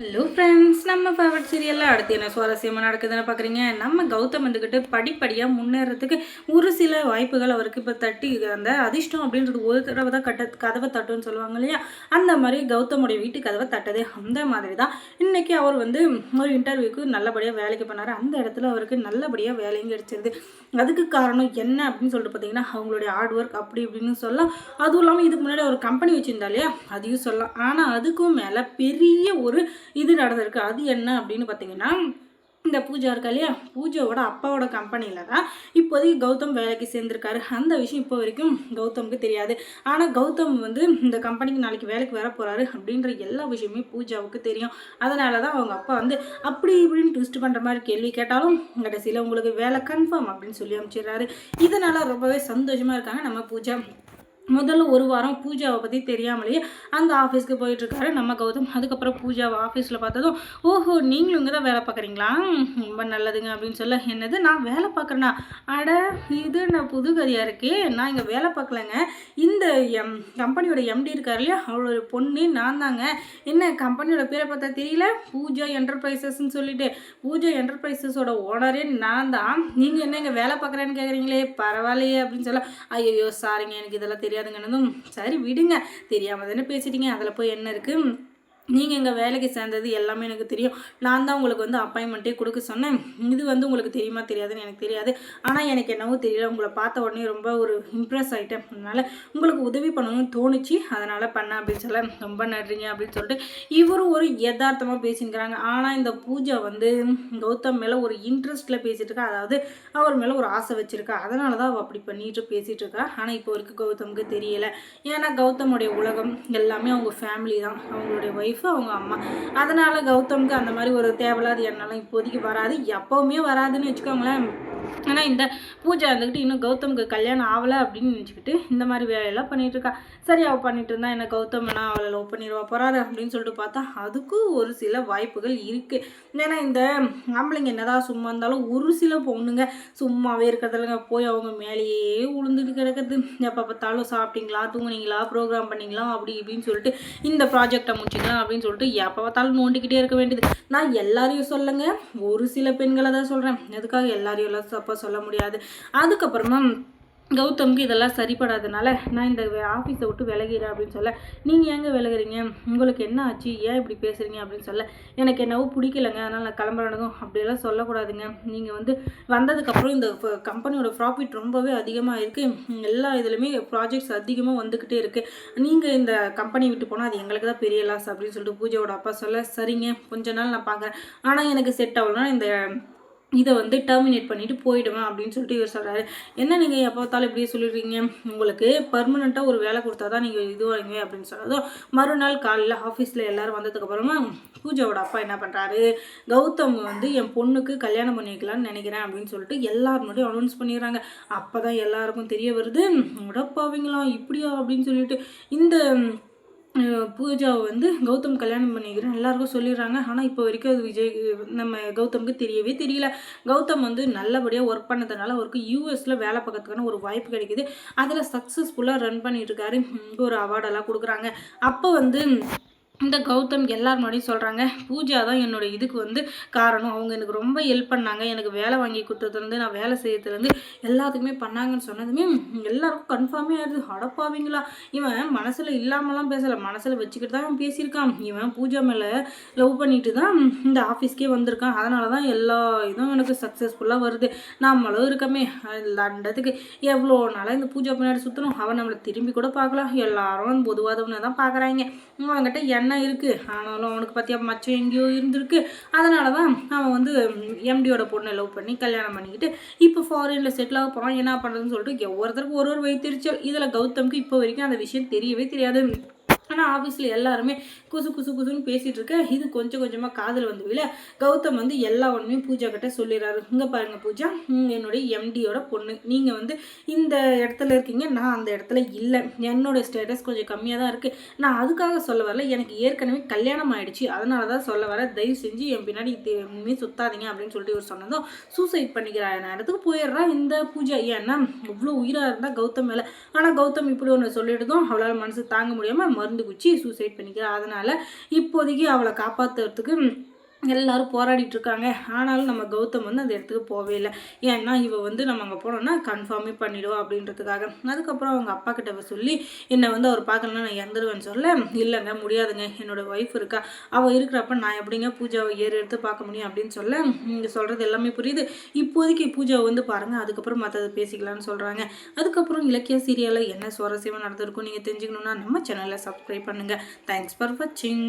Hello friends நம்ம favourite சீரியலில் அடுத்து என்ன சுவாரஸ்யமாக நடக்குதுன்னு பார்க்குறீங்க நம்ம கௌதம் வந்துக்கிட்டு படிப்படியாக முன்னேறதுக்கு ஒரு சில வாய்ப்புகள் அவருக்கு இப்போ தட்டி அந்த அதிர்ஷ்டம் அப்படின்றது ஒரு தடவை தான் கட்ட கதவை தட்டுன்னு சொல்லுவாங்க இல்லையா? அந்த மாதிரி கௌதமுடைய வீட்டு கதவை தட்டது அந்த மாதிரி தான். இன்றைக்கி அவர் வந்து ஒரு இன்டர்வியூக்கு நல்லபடியாக வேலைக்கு பண்ணார் அந்த இடத்துல அவருக்கு நல்லபடியாக வேலையும் கிடைச்சிருது. அதுக்கு காரணம் என்ன அப்படின்னு சொல்லிட்டு பார்த்தீங்கன்னா அவங்களுடைய ஹார்ட் ஒர்க் அப்படி இப்படின்னு சொல்லலாம். அதுவும் இல்லாமல் இதுக்கு முன்னாடி ஒரு கம்பெனி வச்சுருந்தா இல்லையா? அதையும் சொல்லலாம். ஆனால் அதுக்கும் மேலே பெரிய ஒரு இது நடந்திருக்கு அது என்ன அப்படின்னு பார்த்தீங்கன்னா இந்த பூஜா இருக்கா இல்லையா? பூஜாவோட அப்பாவோட கம்பெனியில் தான் இப்போதைக்கு கௌதம் வேலைக்கு சேர்ந்துருக்காரு. அந்த விஷயம் இப்போ வரைக்கும் கௌதமுக்கு தெரியாது. ஆனால் கௌதம் வந்து இந்த கம்பெனிக்கு நாளைக்கு வேலைக்கு வர போகிறாரு அப்படின்ற எல்லா விஷயமே பூஜாவுக்கு தெரியும். அதனால தான் அவங்க அப்பா வந்து அப்படி இப்படின்னு ட்விஸ்ட் பண்ணுற மாதிரி கேள்வி கேட்டாலும் கடைசியில் உங்களுக்கு வேலை கன்ஃபார்ம் அப்படின்னு சொல்லி அனுப்பிச்சிடுறாரு. இதனால் ரொம்பவே சந்தோஷமாக இருக்காங்க நம்ம பூஜா. முதல்ல ஒரு வாரம் பூஜாவை பற்றி தெரியாமலேயே அந்த ஆஃபீஸ்க்கு போயிட்டுருக்காரு. நம்ம கௌதம் அதுக்கப்புறம் பூஜாவை ஆஃபீஸில் பார்த்ததும் ஓஹோ நீங்களும் இங்கே தான் வேலை பார்க்குறீங்களா? ரொம்ப நல்லதுங்க அப்படின்னு சொல்ல என்னது நான் வேலை பார்க்குறேன்னா அட இது நான் புது கதையாக இருக்கே? நான் இங்கே வேலை பார்க்கலங்க. இந்த எம் கம்பெனியோட எம்டி இருக்கார் இல்லையா? அவளோட பொண்ணு நான் தாங்க. என்ன கம்பெனியோட பேரை பார்த்தா தெரியல? பூஜா என்டர்பிரைசஸ்ன்னு சொல்லிட்டு. பூஜா என்டர்பிரைசஸோட ஓனரே நான் தான். நீங்கள் என்ன இங்கே வேலை பார்க்குறேன்னு கேட்குறீங்களே பரவாயில்லையே அப்படின்னு சொல்ல ஐயோ சாரிங்க எனக்கு இதெல்லாம் தெரியும் தெரியாதுங்கன்னதும் சரி விடுங்க. தெரியாமல் தானே பேசிட்டீங்க. அதில் போய் என்ன இருக்குது நீங்கள் எங்கள் வேலைக்கு சேர்ந்தது எல்லாமே எனக்கு தெரியும். நான் தான் உங்களுக்கு வந்து அப்பாயின்மெண்ட்டே கொடுக்க சொன்னேன். இது வந்து உங்களுக்கு தெரியுமா தெரியாதுன்னு எனக்கு தெரியாது. ஆனால் எனக்கு என்னவோ தெரியல. உங்களை பார்த்த உடனே ரொம்ப ஒரு இம்ப்ரெஸ் ஆகிட்டேன் அதனால் உங்களுக்கு உதவி பண்ணணும்னு தோணுச்சு. அதனால் பண்ணேன் அப்படின்னு சொல்ல ரொம்ப நன்றிங்க அப்படின்னு சொல்லிட்டு இவரும் ஒரு யதார்த்தமாக பேசிக்கிறாங்க ஆனால் இந்த பூஜா வந்து கௌதம் மேலே ஒரு இன்ட்ரெஸ்ட்டில் பேசிகிட்டு இருக்கா அதாவது அவர் மேலே ஒரு ஆசை வச்சுருக்கா. அதனால தான் அவள் அப்படி பண்ணிட்டு பேசிகிட்டு இருக்கா ஆனால் இப்போ வரைக்கும் கௌதமுக்கு தெரியலை. ஏன்னா கௌதமுடைய உலகம் எல்லாமே அவங்க ஃபேமிலி தான். அவங்களுடைய ஒய்ஃப் ஒய்ஃபு அவங்க அம்மா. அதனால் கௌதம்க்கு அந்த மாதிரி ஒரு தேவையில்லாத எண்ணெல்லாம் இப்போதைக்கு வராது. எப்போவுமே வராதுன்னு வச்சுக்கோங்களேன். ஆனால் இந்த பூஜை இருந்துக்கிட்டு இன்னும் கௌதமுக்கு கல்யாணம் ஆகலை அப்படின்னு நினச்சிக்கிட்டு இந்த மாதிரி வேலையெல்லாம் பண்ணிகிட்டு இருக்கா. சரி அவள் பண்ணிட்டு இருந்தா என்ன கௌதம் வேணா அவளை லவ் பண்ணிடுவா போகிறாரு அப்படின்னு சொல்லிட்டு பார்த்தா அதுக்கும் ஒரு சில வாய்ப்புகள் இருக்குது ஏன்னா இந்த ஆம்பளைங்க என்னதான் சும்மா இருந்தாலும் ஒரு சில பொண்ணுங்க சும்மாவே இருக்கிறதுலங்க போய் அவங்க மேலேயே உளுந்துட்டு கிடக்குது எப்போ பார்த்தாலும் சாப்பிட்டீங்களா தூங்குனீங்களா ப்ரோக்ராம் பண்ணிங்களா அப்படி இப்படின்னு சொல்லிட்டு இந்த ப்ராஜெக்டை முடிச்சிக்கலாம் அப்படின்னு சொல்லிட்டு எப்போ பார்த்தாலும் நோண்டிக்கிட்டே இருக்க வேண்டியது. நான் எல்லாரையும் சொல்லுங்க ஒரு சில பெண்களை தான் சொல்கிறேன் எதுக்காக எல்லாரையும் எல்லாம் அப்போ சொல்ல முடியாது. அதுக்கப்புறமா கௌதம்க்கு இதெல்லாம் சரிப்படாதனால நான் இந்த ஆஃபீஸை விட்டு விலகிறேன் அப்படின்னு சொல்ல நீங்கள் எங்கே விலகுறீங்க? உங்களுக்கு என்ன ஆச்சு? ஏன் இப்படி பேசுகிறீங்க அப்படின்னு சொல்ல எனக்கு என்னவோ பிடிக்கலங்க. அதனால் நான் கிளம்புறதும் அப்படியெல்லாம் சொல்லக்கூடாதுங்க. நீங்கள் வந்து வந்ததுக்கப்புறம் இந்த கம்பெனியோட ப்ராஃபிட் ரொம்பவே அதிகமாக இருக்குது எல்லா இதுலையுமே ப்ராஜெக்ட்ஸ் அதிகமாக வந்துக்கிட்டே இருக்குது நீங்கள் இந்த கம்பெனி விட்டு போனால் அது எங்களுக்கு தான் பெரிய லாஸ் அப்படின்னு சொல்லிட்டு பூஜையோட அப்பா சொல்ல சரிங்க. கொஞ்ச நாள் நான் பார்க்குறேன். ஆனால் எனக்கு செட் ஆகலன்னா இந்த இதை வந்து டெர்மினேட் பண்ணிவிட்டு போயிடுவேன் அப்படின்னு சொல்லிட்டு இவர் சொல்கிறாரு என்ன நீங்கள் எப்போ பார்த்தாலும் இப்படியே சொல்லிடுறீங்க? உங்களுக்கு பர்மனெண்ட்டாக ஒரு வேலை கொடுத்தா தான் நீங்கள் இதுவாங்க அப்படின்னு சொன்னதும் மறுநாள் காலையில் ஆஃபீஸில் எல்லோரும் வந்ததுக்கப்புறமா பூஜாவோட அப்பா என்ன பண்ணுறாரு கௌதம் வந்து என் பொண்ணுக்கு கல்யாணம் பண்ணி வைக்கலான்னு நினைக்கிறேன் அப்படின்னு சொல்லிட்டு எல்லார் முடியும் அனௌன்ஸ் பண்ணிடுறாங்க. அப்போ தான் எல்லாருக்கும் தெரிய வருது உடப்பாவீங்களாம் இப்படியா? அப்படின்னு சொல்லிட்டு இந்த பூஜாவை வந்து கௌதம் கல்யாணம் பண்ணிக்கிறேன் எல்லாருக்கும் சொல்லிடுறாங்க. ஆனால் இப்போ வரைக்கும் அது விஜய் நம்ம கௌதமுக்கு தெரியவே தெரியல. கௌதம் வந்து நல்லபடியாக ஒர்க் பண்ணதுனால அவருக்கு யூஎஸில் வேலை பார்க்கறதுக்கான ஒரு வாய்ப்பு கிடைக்குது. அதில் சக்ஸஸ்ஃபுல்லாக ரன் பண்ணிட்டு இருக்காரு. ஒரு அவார்டெல்லாம் கொடுக்குறாங்க. அப்போ வந்து இந்த கௌதம் எல்லார் முன்னாடியும் சொல்கிறாங்க பூஜா தான் என்னோட இதுக்கு வந்து காரணம். அவங்க எனக்கு ரொம்ப ஹெல்ப் பண்ணாங்க. எனக்கு வேலை வாங்கி கொடுத்ததுலேருந்து நான் வேலை செய்யறதுலேருந்து எல்லாத்துக்குமே பண்ணாங்கன்னு சொன்னதுமே எல்லாருக்கும் கன்ஃபார்மே ஆயிடுது. அடப்பாவீங்களா? இவன் மனசில் இல்லாமலாம் பேசலை. மனசில் வச்சுக்கிட்டு தான் பேசியிருக்கான். இவன் பூஜா மேலே லவ் பண்ணிட்டு தான் இந்த ஆஃபீஸ்க்கே வந்திருக்கான். அதனால தான் எல்லா இதுவும் எனக்கு சக்ஸஸ்ஃபுல்லாக வருது. நம்மளும் இருக்கமே. லண்டத்துக்கு எவ்வளோ நாளாக இந்த பூஜா பின்னாடி சுற்றணும் அவன் நம்மளை திரும்பி கூட பார்க்கலாம் எல்லாரும் பொதுவாதவனை தான் பார்க்குறாங்க. அவங்ககிட்ட என்ன இருக்குது ஆனாலும் அவனுக்கு பார்த்தியா மச்சம் எங்கேயோ இருந்திருக்கு. அதனால தான் அவன் வந்து எம்டியோட பொண்ணை லவ் பண்ணி கல்யாணம் பண்ணிக்கிட்டு இப்போ ஃபாரினில் செட்டில் ஆக போகிறான் என்ன பண்ணுறதுன்னு சொல்லிட்டு ஒவ்வொருத்தருக்கும் ஒரு ஒரு வைத்திருச்சல் இதில் கௌதம்க்கு இப்போ வரைக்கும் அந்த விஷயம் தெரியவே தெரியாது. ஆனால் ஆஃபீஸில் எல்லாருமே குசு குசு குசுன்னு பேசிகிட்டு இருக்க. இது கொஞ்சம் கொஞ்சமாக காதில் வந்து கௌதம் வந்து எல்லா ஒன்றுமே பூஜா கிட்ட சொல்லிடுறாரு. இங்கே பாருங்கள் பூஜா. என்னுடைய எம்டியோட பொண்ணு. நீங்கள் வந்து இந்த இடத்துல இருக்கீங்க. நான் அந்த இடத்துல இல்லை. என்னோட ஸ்டேட்டஸ் கொஞ்சம் கம்மியாக தான் இருக்குது நான் அதுக்காக சொல்ல வரல. எனக்கு ஏற்கனவே கல்யாணம் ஆகிடுச்சு அதனால தான் சொல்ல வர தயவு செஞ்சு என் பின்னாடி இனிமேல் சுத்தாதீங்க அப்படின்னு சொல்லிட்டு இவர் சொன்னதும் சூசைட் பண்ணிக்கிறா. நான் இடத்துக்கு போயிடுறா இந்த பூஜா. ஏன்னா அவ்வளோ உயிராக இருந்தால் கௌதம் மேலே. ஆனால் கௌதம் இப்படி ஒன்று சொல்லிடுதும் அவளால் மனசு தாங்க முடியாமல் மருந்து மருந்து குச்சி சூசைட் பண்ணிக்கிறா. அதனால் இப்போதைக்கு அவளை காப்பாற்றுறதுக்கு எல்லோரும் போராடிட்டு இருக்காங்க ஆனாலும் நம்ம கௌதம் வந்து அந்த இடத்துக்கு போகவே இல்லை. ஏன்னா இவ வந்து நம்ம அங்கே போனோம்னா கன்ஃபார்மே பண்ணிவிடுவோம் அப்படின்றதுக்காக. அதுக்கப்புறம் அவங்க அப்பா கிட்ட சொல்லி என்னை வந்து அவர் பார்க்கலன்னா நான் இறந்துருவேன்னு சொல்ல இல்லைங்க முடியாதுங்க. என்னோட ஒய்ஃப் இருக்கா. அவள் இருக்கிறப்ப நான் எப்படிங்க பூஜாவை ஏறு எடுத்து பார்க்க முடியும்? அப்படின்னு சொல்ல நீங்கள் சொல்கிறது எல்லாமே புரியுது. இப்போதைக்கு பூஜாவை வந்து பாருங்கள் அதுக்கப்புறம் மற்றது பேசிக்கலாம்னு சொல்கிறாங்க அதுக்கப்புறம் இலக்கிய சீரியலில் என்ன சுவாரஸ்யமாக நடந்திருக்கும் நீங்கள் தெரிஞ்சுக்கணுன்னா நம்ம சேனலை சப்ஸ்கிரைப் பண்ணுங்கள் தேங்க்ஸ் ஃபார் வாட்சிங்